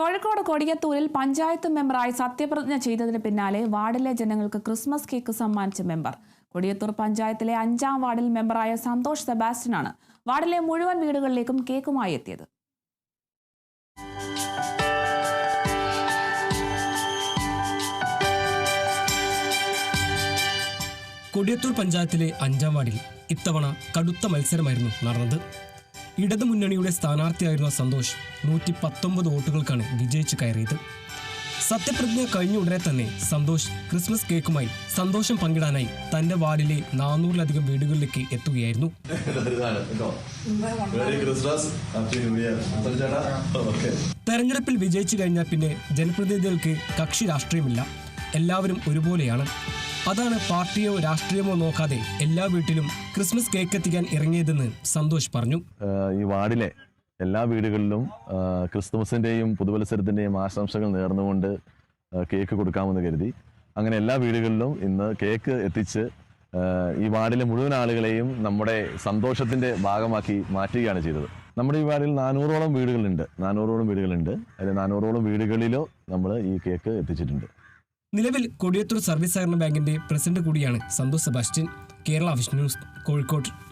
കോഴിക്കോട് കൊടിയത്തൂരിൽ പഞ്ചായത്ത് മെമ്പറായി സത്യപ്രതിജ്ഞ ചെയ്തതിന് പിന്നാലെ വാർഡിലെ ജനങ്ങൾക്ക് ക്രിസ്മസ് കേക്ക് സമ്മാനിച്ച മെമ്പർ. കൊടിയത്തൂർ പഞ്ചായത്തിലെ അഞ്ചാം വാർഡിൽ മെമ്പറായ സന്തോഷ് സെബാസ്റ്റ്യനാണ് വാർഡിലെ മുഴുവൻ വീടുകളിലേക്കും കേക്കുമായി എത്തിയത്. കൊടിയത്തൂർ പഞ്ചായത്തിലെ അഞ്ചാം വാർഡിൽ ഇത്തവണ കടുത്ത മത്സരമായിരുന്നു നടന്നത്. ഇടതു മുന്നണിയുടെ സ്ഥാനാർത്ഥിയായിരുന്ന സന്തോഷ് നൂറ്റി പത്തൊമ്പത് വോട്ടുകൾക്കാണ് വിജയിച്ചു കയറിയത്. സത്യപ്രതിജ്ഞ കഴിഞ്ഞ ഉടനെ തന്നെ സന്തോഷ് ക്രിസ്മസ് കേക്കുമായി സന്തോഷം പങ്കിടാനായി തന്റെ വാർഡിലെ നാനൂറിലധികം വീടുകളിലേക്ക് എത്തുകയായിരുന്നു. തെരഞ്ഞെടുപ്പിൽ വിജയിച്ചു കഴിഞ്ഞാൽ പിന്നെ ജനപ്രതിനിധികൾക്ക് കക്ഷി രാഷ്ട്രീയമില്ല. എല്ലാവരും ഒരുപോലെയാണ്. അതാണ് പാർട്ടിയോ രാഷ്ട്രീയമോ നോക്കാതെ എല്ലാ വീട്ടിലും ക്രിസ്മസ് കേക്ക് എത്തിക്കാൻ ഇറങ്ങിയതെന്ന് സന്തോഷ് പറഞ്ഞു. ഈ വാർഡിലെ എല്ലാ വീടുകളിലും ക്രിസ്തുമസിന്റെയും പുതുവത്സരത്തിന്റെയും ആശംസകൾ നേർന്നുകൊണ്ട് കേക്ക് കൊടുക്കാമെന്ന് കരുതി. അങ്ങനെ എല്ലാ വീടുകളിലും ഇന്ന് കേക്ക് എത്തിച്ച് ഈ വാർഡിലെ മുഴുവൻ ആളുകളെയും നമ്മുടെ സന്തോഷത്തിന്റെ ഭാഗമാക്കി മാറ്റുകയാണ് ചെയ്തത്. നമ്മുടെ ഈ വാർഡിൽ നാനൂറോളം വീടുകളുണ്ട്. നാനൂറോളം വീടുകളുണ്ട്. അതിൽ നാനൂറോളം വീടുകളിലോ നമ്മൾ ഈ കേക്ക് എത്തിച്ചിട്ടുണ്ട്. നിലവിൽ കൊടിയത്തൂർ സർവീസ് സഹകരണ ബാങ്കിന്റെ പ്രസിഡന്റ് കൂടിയാണ് സന്തോഷ് സെബാസ്റ്റ്യൻ. കേരള വിഷ്ണു കോഴിക്കോട്.